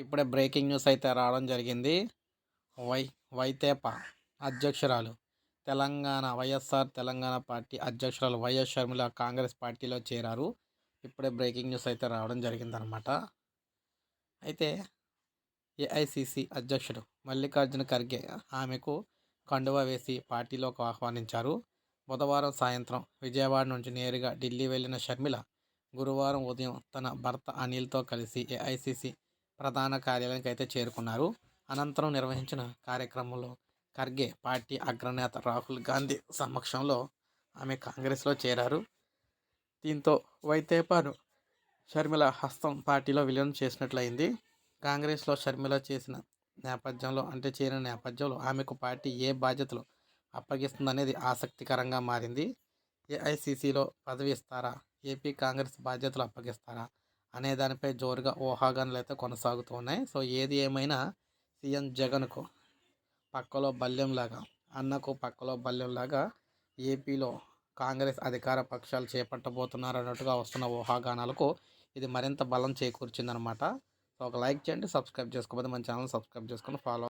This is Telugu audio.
ఇప్పుడే బ్రేకింగ్ న్యూస్ అయితే రావడం జరిగింది. వై వైతేప అధ్యక్షురాలు తెలంగాణ వైఎస్ఆర్ తెలంగాణ పార్టీ అధ్యక్షురాలు వైఎస్ షర్మిల కాంగ్రెస్ పార్టీలో చేరారు. ఇప్పుడే బ్రేకింగ్ న్యూస్ అయితే రావడం జరిగిందనమాట అయితే ఏఐసిసి అధ్యక్షుడు మల్లికార్జున ఖర్గే ఆమెకు కండువా వేసి పార్టీలోకి ఆహ్వానించారు. బుధవారం సాయంత్రం విజయవాడ నుంచి నేరుగా ఢిల్లీ వెళ్ళిన షర్మిల గురువారం ఉదయం తన భర్త అనిల్తో కలిసి ఏఐసిసి ప్రధాన కార్యాలయానికి అయితే చేరుకున్నారు. అనంతరం నిర్వహించిన కార్యక్రమంలో ఖర్గే పార్టీ అగ్రనేత రాహుల్ గాంధీ సమక్షంలో ఆమె కాంగ్రెస్లో చేరారు. దీంతో వైతేపాను షర్మిల హస్తం పార్టీలో విలీనం చేసినట్లయింది. కాంగ్రెస్లో షర్మిల చేసిన నేపథ్యంలో అంటే చేరిన నేపథ్యంలో ఆమెకు పార్టీ ఏ బాధ్యతలు అప్పగిస్తుందనేది ఆసక్తికరంగా మారింది. ఏఐసిసిలో పదవి ఇస్తారా? ఏపీ కాంగ్రెస్ బాధ్యతలు అప్పగిస్తారా? అనే దానిపై జోరుగా ఊహాగానాలు అయితే కొనసాగుతున్నాయి సో ఏది ఏమైనా సీఎం జగన్కు పక్కలో బల్యంలాగా అన్నకు పక్కలో బల్యంలాగా ఏపీలో కాంగ్రెస్ అధికార పక్షాలు చేపట్టబోతున్నారు అన్నట్టుగా వస్తున్న ఊహాగానాలకు ఇది మరింత బలం చేకూర్చిందనమాట సో ఒక లైక్ చేయండి సబ్స్క్రైబ్ చేసుకోకపోతే మన ఛానల్ సబ్స్క్రైబ్ చేసుకొని ఫాలో